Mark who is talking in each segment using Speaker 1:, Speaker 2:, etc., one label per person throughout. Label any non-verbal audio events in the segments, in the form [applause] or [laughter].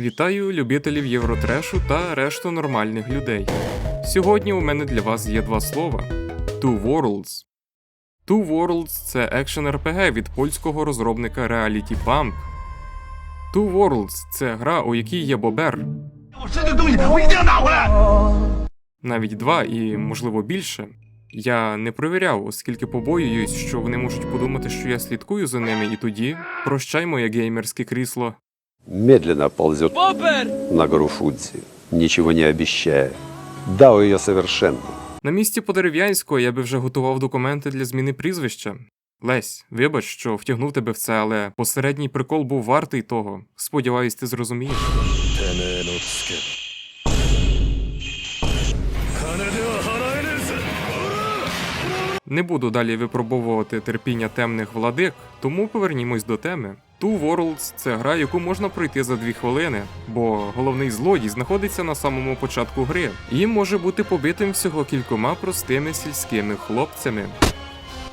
Speaker 1: Вітаю любителів євротрешу та решту нормальних людей. Сьогодні у мене для вас є два слова: Two Worlds. Two Worlds це екшен RPG від польського розробника Reality Pump. Two Worlds це гра, у якій є бобер. Навіть два і, можливо, більше. Я не провіряв, оскільки побоююсь, що вони можуть подумати, що я слідкую за ними, і тоді прощай моє геймерське крісло
Speaker 2: медленно ползет Бобер! на гору Фудзи, ничего не обещая. Дал ее совершенно.
Speaker 1: На місці Подерев'янського я би вже готував документи для зміни прізвища. Лесь, вибач, що втягнув тебе в це, але посередній прикол був вартий того. Сподіваюсь, ти зрозумієш. Не буду далі випробовувати терпіння темних владик, тому повернімось до теми. Two Worlds це гра, яку можна пройти за дві хвилини, бо головний злодій знаходиться на самому початку гри і може бути побитим всього кількома простими сільськими хлопцями.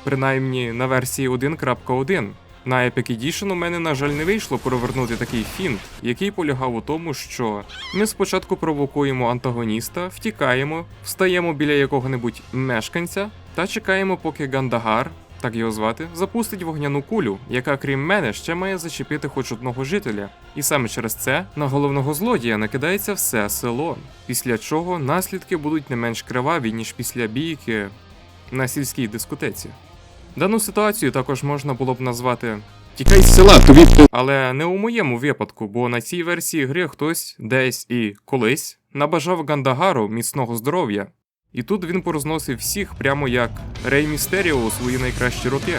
Speaker 1: Принаймні на версії 1.1. На Epic Edition у мене, на жаль, не вийшло провернути такий фінт, який полягав у тому, що ми спочатку провокуємо антагоніста, втікаємо, встаємо біля якого-небудь мешканця та чекаємо, поки Гандагар, так його звати, запустить вогняну кулю, яка, крім мене, ще має зачепити хоч одного жителя. І саме через це на головного злодія накидається все село, після чого наслідки будуть не менш криваві, ніж після бійки на сільській дискотеці. Дану ситуацію також можна було б назвати Тікай з села, тобі. Але не у моєму випадку, бо на цій версії гри хтось десь і колись набажав Гандагару міцного здоров'я. І тут він порозносив всіх прямо як Рей Містеріо у свої найкращі роки.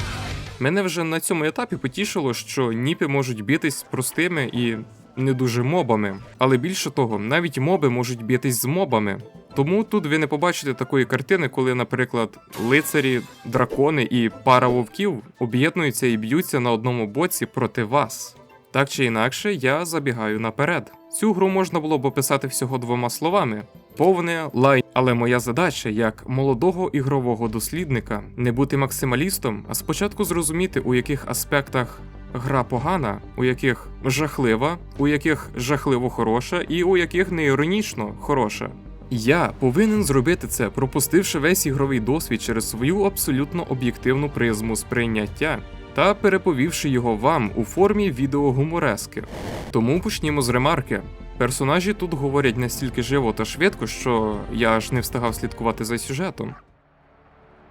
Speaker 1: Мене вже на цьому етапі потішило, що ніпи можуть битись простими і не дуже мобами. Але більше того, навіть моби можуть битись з мобами. Тому тут ви не побачите такої картини, коли, наприклад, лицарі, дракони і пара вовків об'єднуються і б'ються на одному боці проти вас. Так чи інакше, я забігаю наперед. Цю гру можна було б описати всього двома словами: повне лай. Але моя задача як молодого ігрового дослідника не бути максималістом, а спочатку зрозуміти, у яких аспектах гра погана, у яких жахлива, у яких жахливо хороша, і у яких не іронічно хороша. Я повинен зробити це, пропустивши весь ігровий досвід через свою абсолютно об'єктивну призму сприйняття та переповівши його вам у формі відеогуморески. Тому почнімо з ремарки. Персонажі тут говорять настільки живо та швидко, що я аж не встигав слідкувати за сюжетом.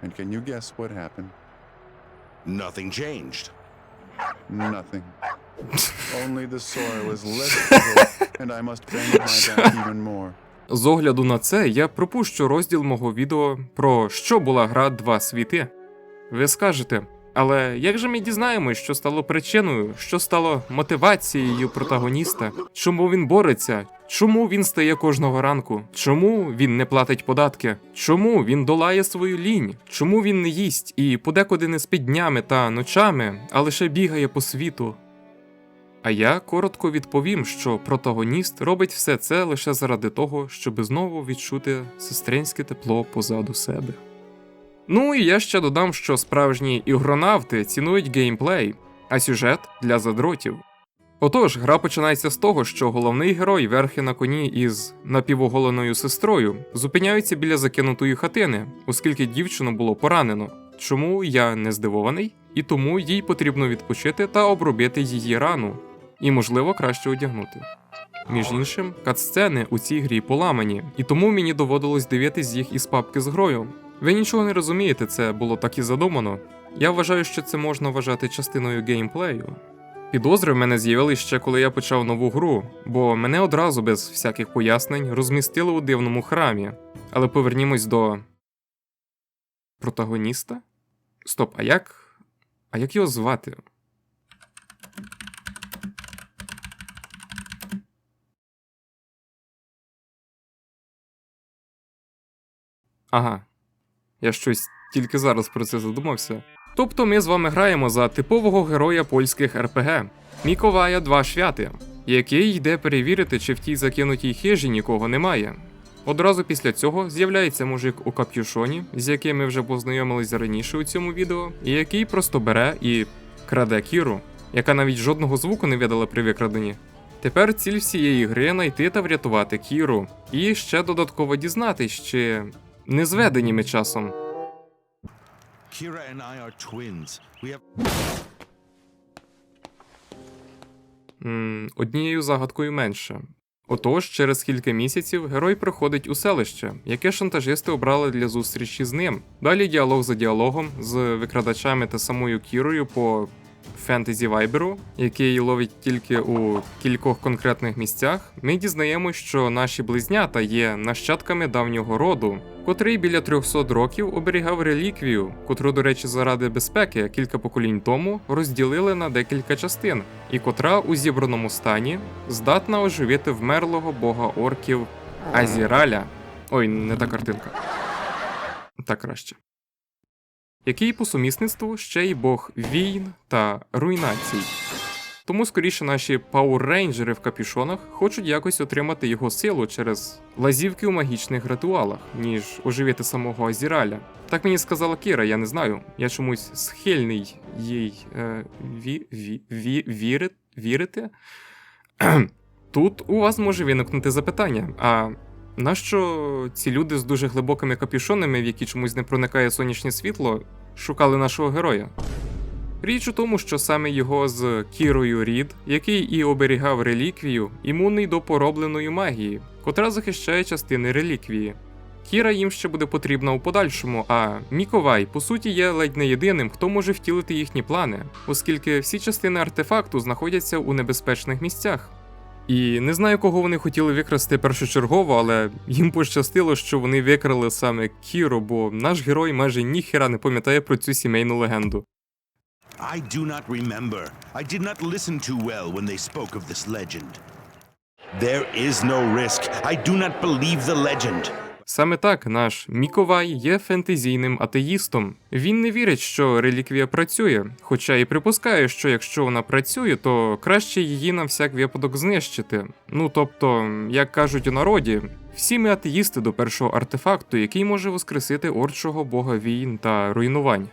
Speaker 3: And can you guess what happened?
Speaker 4: Nothing changed.
Speaker 3: Nothing. [laughs] Only the soil is less and I must bend my back [laughs] even more.
Speaker 1: З огляду на це я пропущу розділ мого відео про що була гра Два світи. Ви скажете, але як же ми дізнаємось, що стало причиною, що стало мотивацією протагоніста? Чому він бореться? Чому він стає кожного ранку? Чому він не платить податки? Чому він долає свою лінь? Чому він не їсть і подекуди не спить днями та ночами, а лише бігає по світу? А я коротко відповім, що протагоніст робить все це лише заради того, щоби знову відчути сестринське тепло позаду себе. Ну і я ще додам, що справжні ігронавти цінують геймплей, а сюжет для задротів. Отож, гра починається з того, що головний герой верхи на коні із напівоголеною сестрою зупиняються біля закинутої хатини, оскільки дівчину було поранено. Чому я не здивований? І тому їй потрібно відпочити та обробити її рану, і, можливо, краще одягнути. Між іншим, катсцени у цій грі поламані, і тому мені доводилось дивитись їх із папки з грою. Ви нічого не розумієте, це було так і задумано. Я вважаю, що це можна вважати частиною геймплею. Підозри в мене з'явились ще коли я почав нову гру, бо мене одразу без всяких пояснень розмістили у дивному храмі. Але повернімось до. протагоніста? Стоп, а як. А як його звати? Ага. Я щось тільки зараз про це задумався. Тобто ми з вами граємо за типового героя польських РПГ Міковая Два Швяти, який йде перевірити, чи в тій закинутій хижі нікого немає. Одразу після цього з'являється мужик у капюшоні, з яким ми вже познайомились раніше у цьому відео, і який просто бере і краде кіру, яка навіть жодного звуку не видала при викраденні. Тепер ціль всієї гри знайти та врятувати Кіру. І ще додатково дізнатись, чи не зведені ми часом. М, однією загадкою менше. Отож, через кілька місяців герой приходить у селище, яке шантажисти обрали для зустрічі з ним. Далі діалог за діалогом з викрадачами та самою Кірою по фентезі вайберу, який ловить тільки у кількох конкретних місцях. Ми дізнаємось, що наші близнята є нащадками давнього роду, котрий біля 300 років оберігав реліквію, котру, до речі, заради безпеки кілька поколінь тому розділили на декілька частин, і котра у зібраному стані здатна оживити вмерлого бога орків Азіраля. Ой, не та картинка. Так краще. Який по сумісництву ще й бог війн та руйнацій. Тому скоріше наші пауер-рейнджери в капюшонах хочуть якось отримати його силу через лазівки у магічних ритуалах, ніж оживити самого Азіраля. Так мені сказала Кіра, я не знаю. Я чомусь схильний їй е, ві, ві, ві, віри, вірити. [clears throat] Тут у вас може виникнути запитання: а нащо ці люди з дуже глибокими капюшонами, в які чомусь не проникає сонячне світло, шукали нашого героя? Річ у тому, що саме його з Кірою Рід, який і оберігав реліквію, імунний до поробленої магії, котра захищає частини реліквії. Кіра їм ще буде потрібна у подальшому, а Міковай, по суті, є ледь не єдиним, хто може втілити їхні плани, оскільки всі частини артефакту знаходяться у небезпечних місцях. І не знаю, кого вони хотіли викрасти першочергово, але їм пощастило, що вони викрали саме Кіру, бо наш герой майже ніхера не пам'ятає про цю сімейну легенду.
Speaker 4: I do not remember. I did not listen too well when they spoke of this legend. There is no risk. I do not believe the legend.
Speaker 1: Саме так наш Міковай є фентезійним атеїстом. Він не вірить, що реліквія працює, хоча і припускає, що якщо вона працює, то краще її на всяк випадок знищити. Ну тобто, як кажуть у народі, всі ми атеїсти до першого артефакту, який може воскресити орчого бога війн та руйнувань.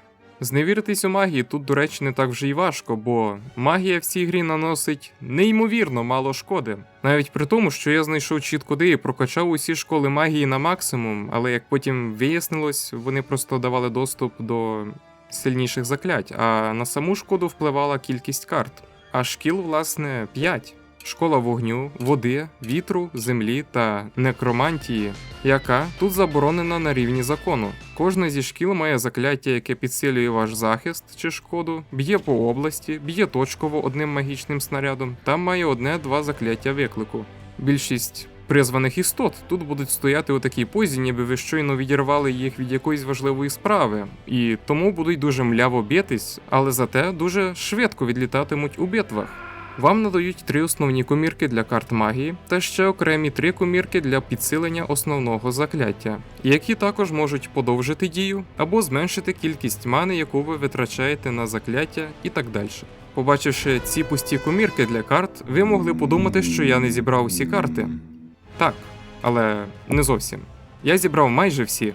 Speaker 1: Зневіритись у магії тут, до речі, не так вже й важко, бо магія в цій грі наносить неймовірно мало шкоди. Навіть при тому, що я знайшов чіт куди і прокачав усі школи магії на максимум, але як потім вияснилось, вони просто давали доступ до сильніших заклять, а на саму шкоду впливала кількість карт. А шкіл, власне, 5. Школа вогню, води, вітру, землі та некромантії, яка тут заборонена на рівні закону. Кожна зі шкіл має закляття, яке підсилює ваш захист чи шкоду, б'є по області, б'є точково одним магічним снарядом та має одне-два закляття виклику. Більшість призваних істот тут будуть стояти у такій позі, ніби ви щойно відірвали їх від якоїсь важливої справи, і тому будуть дуже мляво битись, але зате дуже швидко відлітатимуть у битвах. Вам надають три основні комірки для карт магії та ще окремі три комірки для підсилення основного закляття, які також можуть подовжити дію або зменшити кількість мани, яку ви витрачаєте на закляття і так далі. Побачивши ці пусті комірки для карт, ви могли подумати, що я не зібрав усі карти. Так, але не зовсім. Я зібрав майже всі.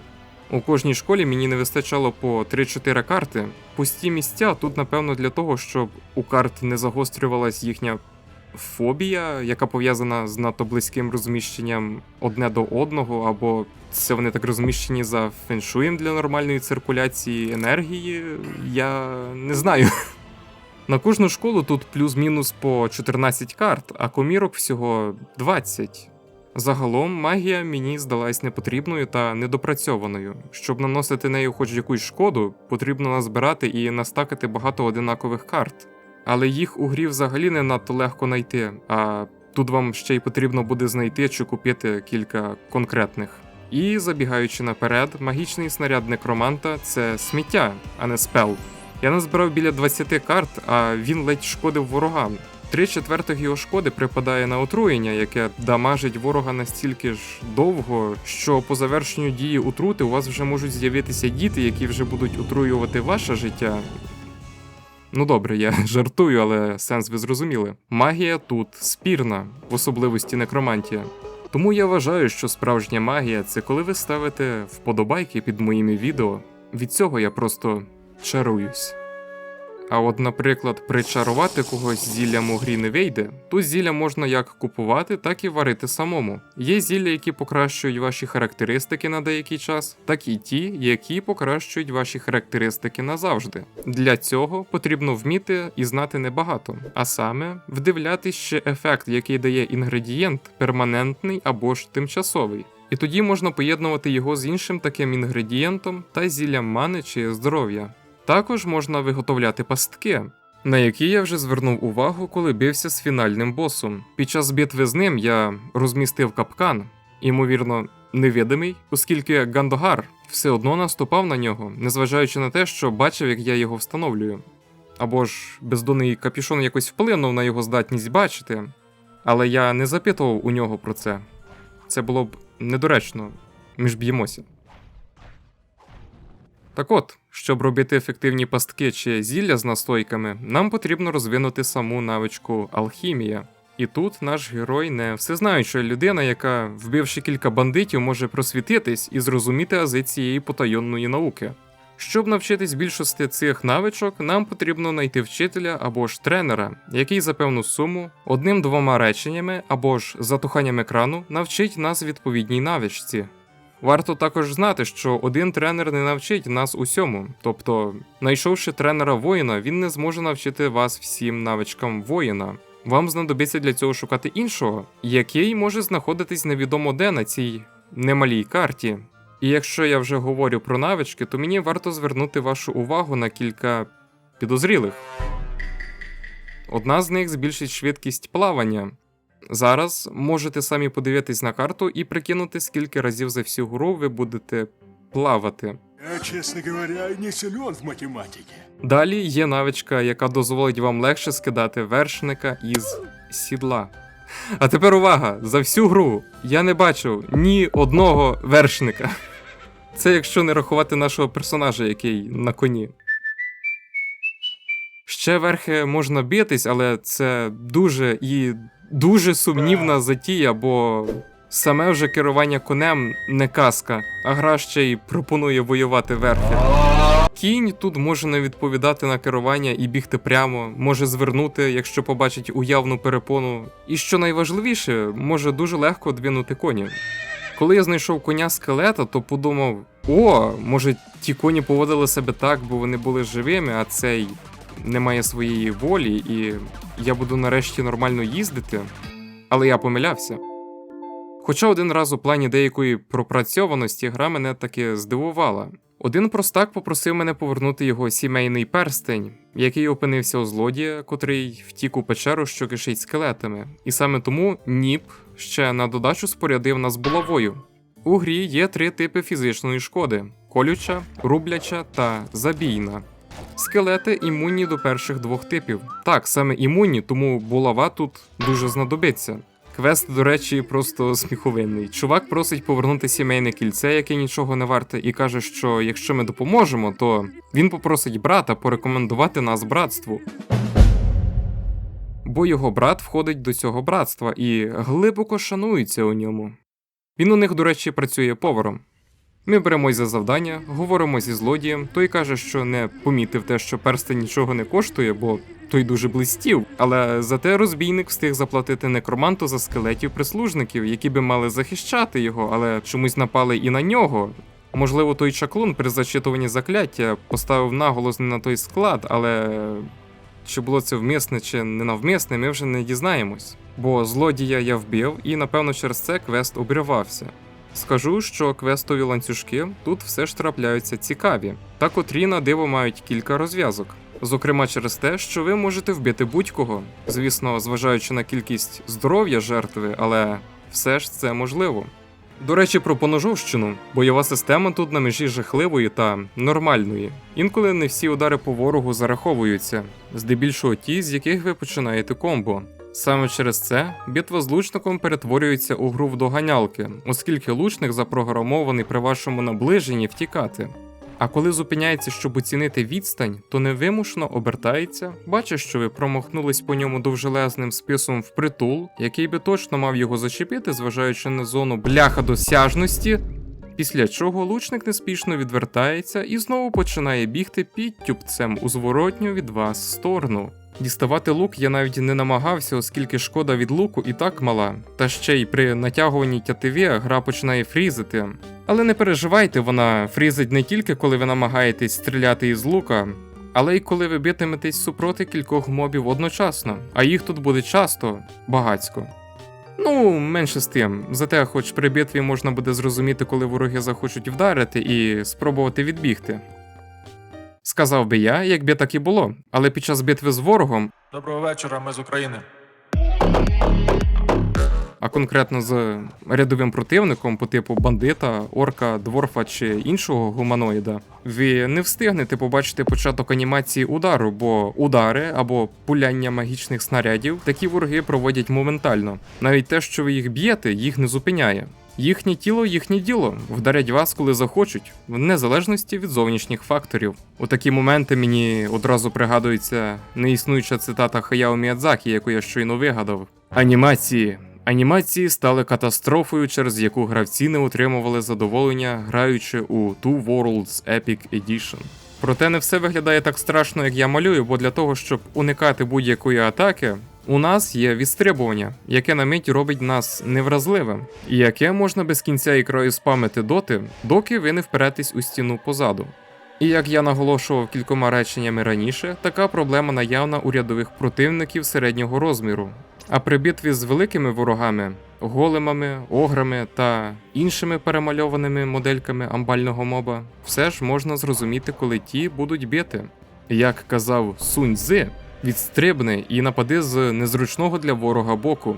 Speaker 1: У кожній школі мені не вистачало по 3-4 карти. Пусті місця тут, напевно, для того, щоб у карт не загострювалась їхня фобія, яка пов'язана з надто близьким розміщенням одне до одного, або це вони так розміщені за феншуєм для нормальної циркуляції енергії. Я не знаю. На кожну школу тут плюс-мінус по 14 карт, а комірок всього 20. Загалом магія мені здалась непотрібною та недопрацьованою. Щоб наносити нею хоч якусь шкоду, потрібно назбирати і настакати багато одинакових карт. Але їх у грі взагалі не надто легко знайти, а тут вам ще й потрібно буде знайти чи купити кілька конкретних. І забігаючи наперед, магічний снаряд некроманта це сміття, а не спел. Я назбирав біля 20 карт, а він ледь шкодив ворогам. Три четвертих його шкоди припадає на отруєння, яке дамажить ворога настільки ж довго, що по завершенню дії отрути у вас вже можуть з'явитися діти, які вже будуть отруювати ваше життя. Ну добре, я [laughs] жартую, але сенс ви зрозуміли. Магія тут спірна, в особливості некромантія. Тому я вважаю, що справжня магія це коли ви ставите вподобайки під моїми відео. Від цього я просто чаруюсь. А от, наприклад, причарувати когось зіллям у грі не вийде, то зілля можна як купувати, так і варити самому. Є зілля, які покращують ваші характеристики на деякий час, так і ті, які покращують ваші характеристики назавжди. Для цього потрібно вміти і знати небагато, а саме вдивлятись ще ефект, який дає інгредієнт, перманентний або ж тимчасовий. І тоді можна поєднувати його з іншим таким інгредієнтом та зіллям мани чи здоров'я. Також можна виготовляти пастки, на які я вже звернув увагу, коли бився з фінальним босом. Під час битви з ним я розмістив капкан, ймовірно, невидимий, оскільки Гандогар все одно наступав на нього, незважаючи на те, що бачив, як я його встановлюю. Або ж бездонний капюшон якось вплинув на його здатність бачити, але я не запитував у нього про це. Це було б недоречно, ми ж б'ємося. Так от, щоб робити ефективні пастки чи зілля з настойками, нам потрібно розвинути саму навичку алхімія. І тут наш герой не всезнаюча людина, яка, вбивши кілька бандитів, може просвітитись і зрозуміти ази цієї потайонної науки. Щоб навчитись більшості цих навичок, нам потрібно знайти вчителя або ж тренера, який за певну суму одним-двома реченнями або ж затуханням екрану навчить нас відповідній навичці. Варто також знати, що один тренер не навчить нас усьому. Тобто, знайшовши тренера воїна, він не зможе навчити вас всім навичкам воїна. Вам знадобиться для цього шукати іншого, який може знаходитись невідомо де на цій немалій карті. І якщо я вже говорю про навички, то мені варто звернути вашу увагу на кілька підозрілих. Одна з них збільшить швидкість плавання. Зараз можете самі подивитись на карту і прикинути, скільки разів за всю гру ви будете плавати.
Speaker 5: Я, честно говоря, не силен в математике.
Speaker 1: Далі є навичка, яка дозволить вам легше скидати вершника із сідла. А тепер увага! За всю гру я не бачив ні одного вершника. Це якщо не рахувати нашого персонажа, який на коні. Ще верхи можна битись, але це дуже і дуже сумнівна затія, бо саме вже керування конем не казка, а гра ще й пропонує воювати верхи. Кінь тут може не відповідати на керування і бігти прямо, може звернути, якщо побачить уявну перепону. І що найважливіше, може дуже легко двинути коні. Коли я знайшов коня скелета, то подумав: о, може ті коні поводили себе так, бо вони були живими, а цей не має своєї волі, і я буду нарешті нормально їздити. Але я помилявся. Хоча один раз у плані деякої пропрацьованості гра мене таки здивувала. Один простак попросив мене повернути його сімейний перстень, який опинився у злодія, котрий втік у печеру, що кишить скелетами. І саме тому Ніп ще на додачу спорядив нас булавою. У грі є три типи фізичної шкоди: колюча, рубляча та забійна. Скелети імунні до перших двох типів. Так, саме імунні, тому булава тут дуже знадобиться. Квест, до речі, просто сміховинний. Чувак просить повернути сімейне кільце, яке нічого не варте, і каже, що якщо ми допоможемо, то він попросить брата порекомендувати нас братству. Бо його брат входить до цього братства і глибоко шанується у ньому. Він у них, до речі, працює поваром. Ми беремось за завдання, говоримо зі злодієм, той каже, що не помітив те, що перстень нічого не коштує, бо той дуже блистів. Але зате розбійник встиг заплатити некроманту за скелетів прислужників, які би мали захищати його, але чомусь напали і на нього. Можливо, той чаклун при зачитуванні закляття поставив наголос не на той склад, але чи було це вмисне чи ненавмисне, ми вже не дізнаємось. Бо злодія я вбив, і напевно через це квест обірвався. Скажу, що квестові ланцюжки тут все ж трапляються цікаві, та котрі на диво мають кілька розв'язок. Зокрема, через те, що ви можете вбити будь-кого, звісно, зважаючи на кількість здоров'я жертви, але все ж це можливо. До речі, про поножовщину. Бойова система тут на межі жахливої та нормальної. Інколи не всі удари по ворогу зараховуються, здебільшого ті, з яких ви починаєте комбо. Саме через це битва з лучником перетворюється у гру в доганялки, оскільки лучник запрограмований при вашому наближенні втікати. А коли зупиняється, щоб оцінити відстань, то невимушено обертається, бачить, що ви промахнулись по ньому довжелезним списом впритул, який би точно мав його зачепити, зважаючи на зону бляха досяжності, Після чого лучник неспішно відвертається і знову починає бігти підтюпцем у зворотню від вас сторону. Діставати лук я навіть не намагався, оскільки шкода від луку і так мала, та ще й при натягуванні тятиві гра починає фрізити. Але не переживайте, вона фрізить не тільки коли ви намагаєтесь стріляти із лука, але й коли ви битиметесь супроти кількох мобів одночасно, а їх тут буде часто, багацько. Ну, менше з тим, зате, хоч при битві можна буде зрозуміти, коли вороги захочуть вдарити і спробувати відбігти. Сказав би я, якби так і було, але під час битви з ворогом,
Speaker 6: Доброго вечора, ми з України.
Speaker 1: а конкретно з рядовим противником по типу бандита, орка, дворфа чи іншого гуманоїда, ви не встигнете побачити початок анімації удару, бо удари або пуляння магічних снарядів такі вороги проводять моментально. Навіть те, що ви їх б'єте, їх не зупиняє. Їхнє тіло, їхнє діло вдарять вас, коли захочуть, в незалежності від зовнішніх факторів. У такі моменти мені одразу пригадується неіснуюча цитата Хаяо Міядзакі, яку я щойно вигадав. Анімації. Анімації стали катастрофою, через яку гравці не отримували задоволення, граючи у Two Worlds Epic Edition. Проте не все виглядає так страшно, як я малюю, бо для того, щоб уникати будь-якої атаки, у нас є відстрибування, яке на мить робить нас невразливим, і яке можна без кінця і краю спамити доти, доки ви не вперетесь у стіну позаду. І як я наголошував кількома реченнями раніше, така проблема наявна у рядових противників середнього розміру. А при битві з великими ворогами, големами, ограми та іншими перемальованими модельками амбального моба, все ж можна зрозуміти, коли ті будуть бити. Як казав Сунь Цзи, відстрибни і напади з незручного для ворога боку.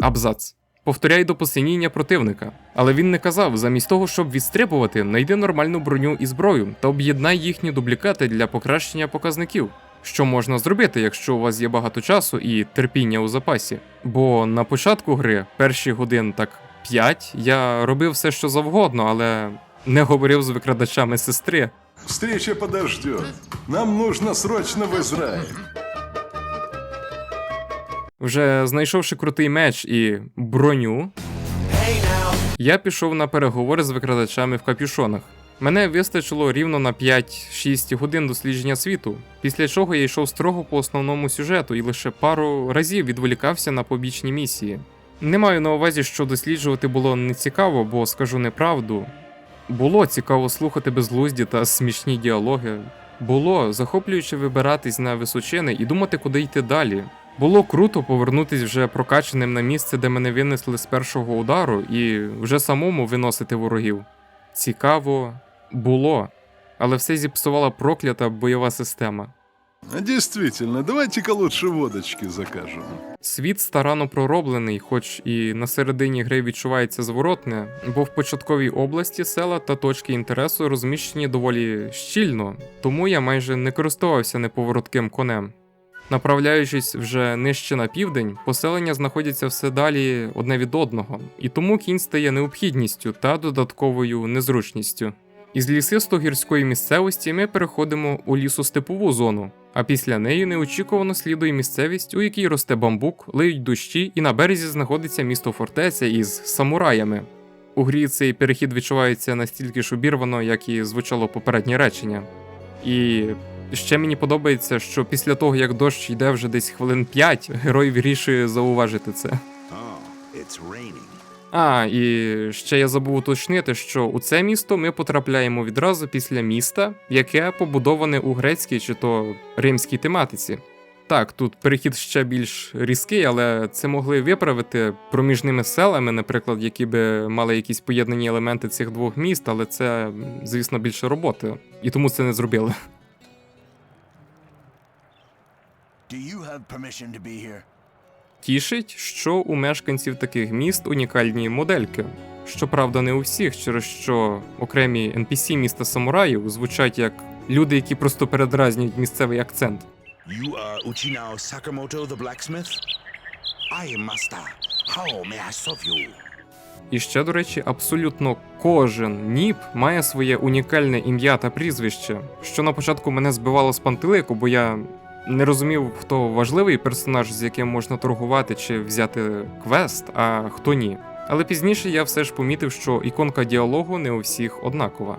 Speaker 1: Абзац. Повторяй до посиніння противника. Але він не казав, замість того, щоб відстрибувати, найди нормальну броню і зброю та об'єднай їхні дублікати для покращення показників. Що можна зробити, якщо у вас є багато часу і терпіння у запасі? Бо на початку гри, перші годин так 5, я робив все, що завгодно, але не говорив з викрадачами сестри.
Speaker 5: Встреча подождет. Нам нужно срочно в Израиль.
Speaker 1: Вже знайшовши крутий меч і броню, я пішов на переговори з викрадачами в капюшонах. Мене вистачило рівно на 5-6 годин дослідження світу, після чого я йшов строго по основному сюжету і лише пару разів відволікався на побічні місії. Не маю на увазі, що досліджувати було не цікаво, бо скажу неправду. Було цікаво слухати безглузді та смішні діалоги. Було захоплююче вибиратись на височини і думати, куди йти далі. Було круто повернутись вже прокачаним на місце, де мене винесли з першого удару, і вже самому виносити ворогів. Цікаво було, але все зіпсувала проклята бойова система.
Speaker 5: Действительно, давайте-ка лучше водочки закажем.
Speaker 1: Світ старано пророблений, хоч і на середині гри відчувається зворотне, бо в початковій області села та точки інтересу розміщені доволі щільно, тому я майже не користувався неповоротким конем. Направляючись вже нижче на південь, поселення знаходяться все далі одне від одного, і тому кінь стає необхідністю та додатковою незручністю. Із лісисто-гірської місцевості ми переходимо у лісостепову зону, а після неї неочікувано слідує місцевість, у якій росте бамбук, лиють дощі, і на березі знаходиться місто фортеця із самураями. У грі цей перехід відчувається настільки ж обірвано, як і звучало попереднє речення. І ще мені подобається, що після того, як дощ йде вже десь хвилин 5, герой вирішує зауважити це. А, і ще я забув уточнити, що у це місто ми потрапляємо відразу після міста, яке побудоване у грецькій чи то римській тематиці. Так, тут перехід ще більш різкий, але це могли виправити проміжними селами, наприклад, які би мали якісь поєднані елементи цих двох міст, але це, звісно, більше роботи. І тому це не зробили. Тішить, що у мешканців таких міст унікальні модельки. Щоправда, не у всіх, через що окремі NPC міста самураїв звучать як люди, які просто передразнюють місцевий акцент.
Speaker 4: You are Uchinao Sakamoto the blacksmith? I am master. How may I serve you?
Speaker 1: І ще, до речі, абсолютно кожен ніп має своє унікальне ім'я та прізвище, що на початку мене збивало з пантелику, бо я не розумів, хто важливий персонаж, з яким можна торгувати чи взяти квест, а хто ні. Але пізніше я все ж помітив, що іконка діалогу не у всіх однакова.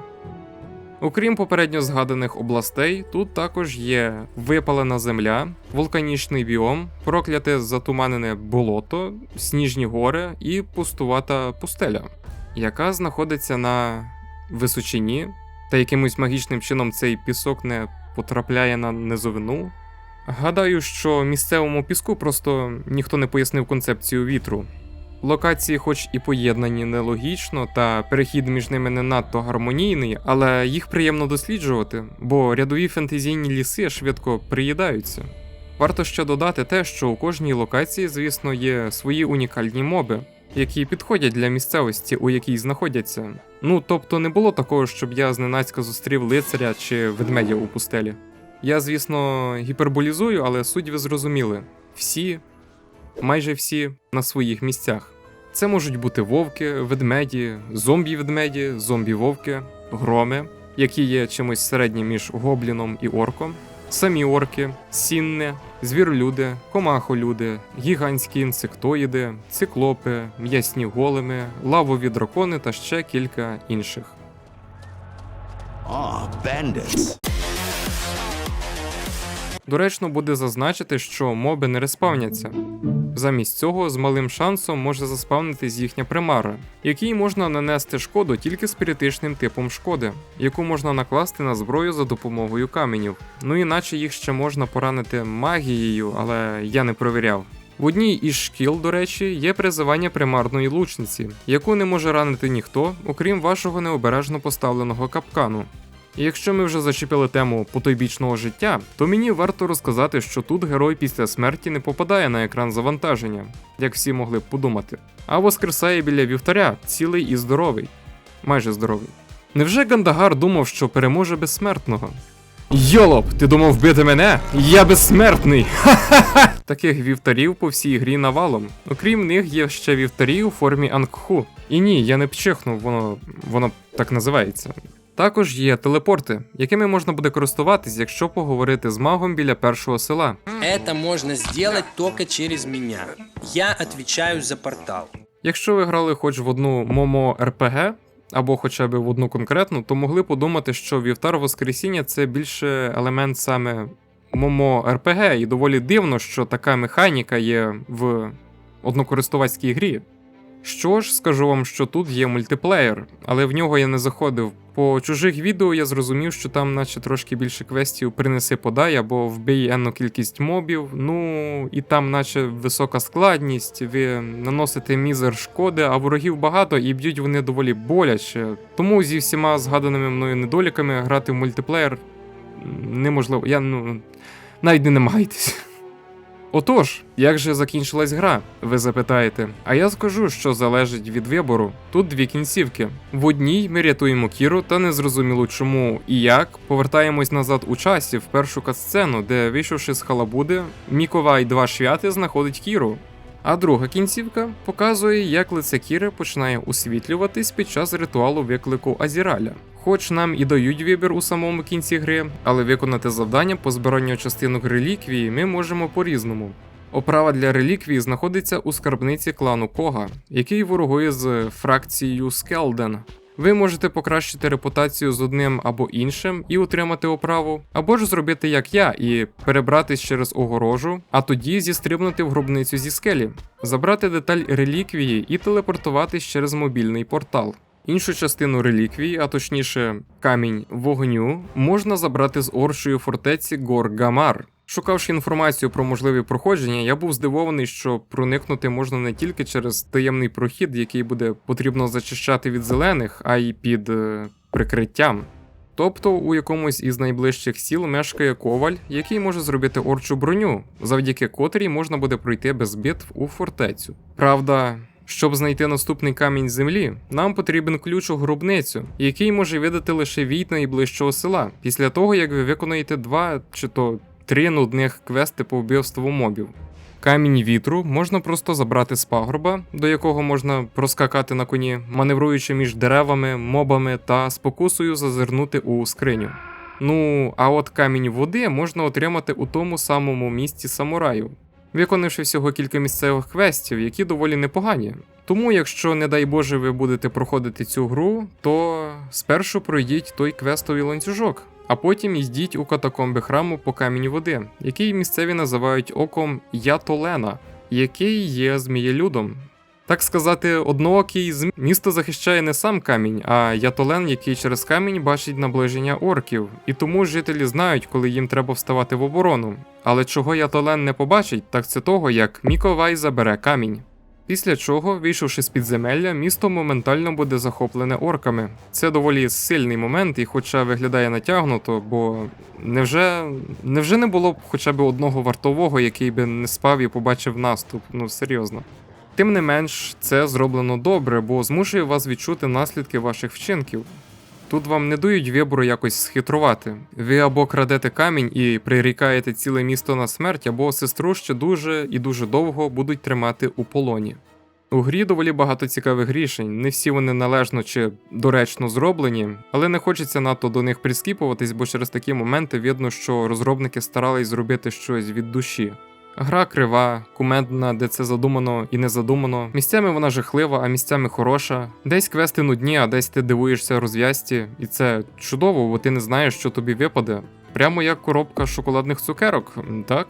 Speaker 1: Окрім попередньо згаданих областей, тут також є випалена земля, вулканічний біом, прокляте затуманене болото, сніжні гори і пустувата пустеля, яка знаходиться на височині, та якимось магічним чином цей пісок не потрапляє на низовину. Гадаю, що місцевому піску просто ніхто не пояснив концепцію вітру. Локації, хоч і поєднані нелогічно, та перехід між ними не надто гармонійний, але їх приємно досліджувати, бо рядові фентезійні ліси швидко приїдаються. Варто ще додати те, що у кожній локації, звісно, є свої унікальні моби, які підходять для місцевості, у якій знаходяться. Ну тобто не було такого, щоб я зненацька зустрів лицаря чи ведмедя у пустелі. Я, звісно, гіперболізую, але суть ви зрозуміли. Всі, майже всі на своїх місцях. Це можуть бути вовки, ведмеді, зомбі-ведмеді, зомбі-вовки, громи, які є чимось середнім між гобліном і орком, самі орки, сінне, звіролюди, комахолюди, гігантські інсектоїди, циклопи, м'ясні големи, лавові дракони та ще кілька інших.
Speaker 4: Ah, bandits.
Speaker 1: Доречно буде зазначити, що моби не респавняться. Замість цього з малим шансом може заспавнитись їхня примара, якій можна нанести шкоду тільки спіритичним типом шкоди, яку можна накласти на зброю за допомогою каменів. Ну іначе їх ще можна поранити магією, але я не провіряв. В одній із шкіл, до речі, є призивання примарної лучниці, яку не може ранити ніхто, окрім вашого необережно поставленого капкану. І якщо ми вже зачепили тему потойбічного життя, то мені варто розказати, що тут герой після смерті не попадає на екран завантаження, як всі могли б подумати, а воскресає біля вівтаря, цілий і здоровий. Майже здоровий. Невже Гандагар думав, що переможе безсмертного? Йолоп, ти думав вбити мене? Я безсмертний! Ха-ха-ха! Таких вівтарів по всій грі навалом. Окрім них є ще вівтарі у формі Ангху. І ні, я не пчихнув, воно, воно так називається. Також є телепорти, якими можна буде користуватись, якщо поговорити з магом біля першого села.
Speaker 6: Это можно сделать только через меня. Я отвечаю за портал.
Speaker 1: Якщо ви грали хоч в одну Момо РПГ, або хоча б в одну конкретну, то могли подумати, що Вівтар Воскресіння це більше елемент саме Момо РПГ, і доволі дивно, що така механіка є в однокористувацькій грі. Що ж, скажу вам, що тут є мультиплеєр, але в нього я не заходив. По чужих відео я зрозумів, що там, наче трошки більше квестів принеси подай або вбий енну кількість мобів. Ну і там, наче висока складність, ви наносите мізер шкоди, а ворогів багато і б'ють вони доволі боляче. Тому зі всіма згаданими мною недоліками грати в мультиплеєр неможливо. Я ну навіть не намагайтесь. Отож, як же закінчилась гра? Ви запитаєте. А я скажу, що залежить від вибору. Тут дві кінцівки. В одній ми рятуємо Кіру, та незрозуміло чому і як повертаємось назад у часі в першу катсцену, де, вийшовши з халабуди, Мікова і два швяти знаходить Кіру. А друга кінцівка показує, як лице Кіри починає усвітлюватись під час ритуалу виклику Азіраля. Хоч нам і дають вибір у самому кінці гри, але виконати завдання по збиранню частинок реліквії ми можемо по-різному. Оправа для реліквії знаходиться у скарбниці клану Кога, який ворогує з фракцією Скелден. Ви можете покращити репутацію з одним або іншим і отримати оправу, або ж зробити як я і перебратись через огорожу, а тоді зістрибнути в гробницю зі скелі, забрати деталь реліквії і телепортуватись через мобільний портал. Іншу частину реліквії, а точніше камінь вогню, можна забрати з оршої фортеці Гор Гамар. Шукавши інформацію про можливі проходження, я був здивований, що проникнути можна не тільки через таємний прохід, який буде потрібно зачищати від зелених, а й під е, прикриттям. Тобто у якомусь із найближчих сіл мешкає коваль, який може зробити орчу броню, завдяки котрій можна буде пройти без битв у фортецю. Правда, щоб знайти наступний камінь землі, нам потрібен ключ у гробницю, який може видати лише війт найближчого села, після того як ви виконаєте два чи то три нудних квести по вбивству мобів. Камінь вітру можна просто забрати з пагорба, до якого можна проскакати на коні, маневруючи між деревами, мобами та спокусою зазирнути у скриню. Ну, а от камінь води можна отримати у тому самому місці самураю. Виконавши всього кілька місцевих квестів, які доволі непогані. Тому, якщо, не дай Боже, ви будете проходити цю гру, то спершу пройдіть той квестовий ланцюжок, а потім йдіть у катакомби храму по камені води, який місцеві називають оком Ятолена, який є змієлюдом. Так сказати, одноокий з місто захищає не сам камінь, а ятолен, який через камінь бачить наближення орків, і тому жителі знають, коли їм треба вставати в оборону. Але чого ятолен не побачить, так це того, як Міковай забере камінь. Після чого, вийшовши з підземелля, місто моментально буде захоплене орками. Це доволі сильний момент, і хоча виглядає натягнуто, бо невже, невже не було б хоча б одного вартового, який би не спав і побачив наступ? Ну серйозно. Тим не менш, це зроблено добре, бо змушує вас відчути наслідки ваших вчинків. Тут вам не дають вибору якось схитрувати. Ви або крадете камінь і прирікаєте ціле місто на смерть, або сестру ще дуже і дуже довго будуть тримати у полоні. У грі доволі багато цікавих рішень, не всі вони належно чи доречно зроблені, але не хочеться надто до них прискіпуватись, бо через такі моменти видно, що розробники старались зробити щось від душі. Гра крива, кумедна, де це задумано і не задумано. Місцями вона жахлива, а місцями хороша. Десь квести нудні, а десь ти дивуєшся розв'язці, і це чудово, бо ти не знаєш, що тобі випаде. Прямо як коробка шоколадних цукерок, так?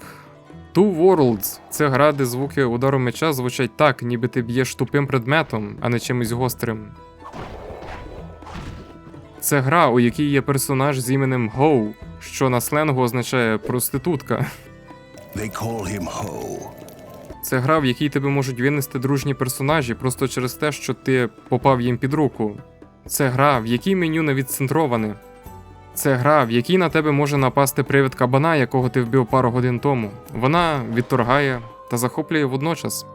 Speaker 1: Two Worlds це гра, де звуки удару меча звучать так, ніби ти б'єш тупим предметом, а не чимось гострим. Це гра, у якій є персонаж з іменем Гоу, що на сленгу означає проститутка.
Speaker 7: They call him Ho.
Speaker 1: Це гра, в якій тебе можуть винести дружні персонажі просто через те, що ти попав їм під руку. Це гра, в якій меню не відцентроване. Це гра, в якій на тебе може напасти привид кабана, якого ти вбив пару годин тому. Вона відторгає та захоплює водночас.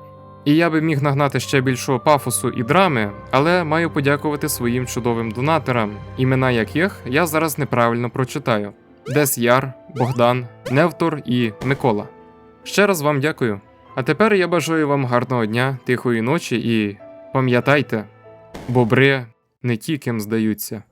Speaker 1: І я би міг нагнати ще більшого пафосу і драми, але маю подякувати своїм чудовим донаторам, імена яких я зараз неправильно прочитаю: Дес Яр, Богдан, Невтор і Микола. Ще раз вам дякую. А тепер я бажаю вам гарного дня, тихої ночі і пам'ятайте, бобри не ті, ким здаються.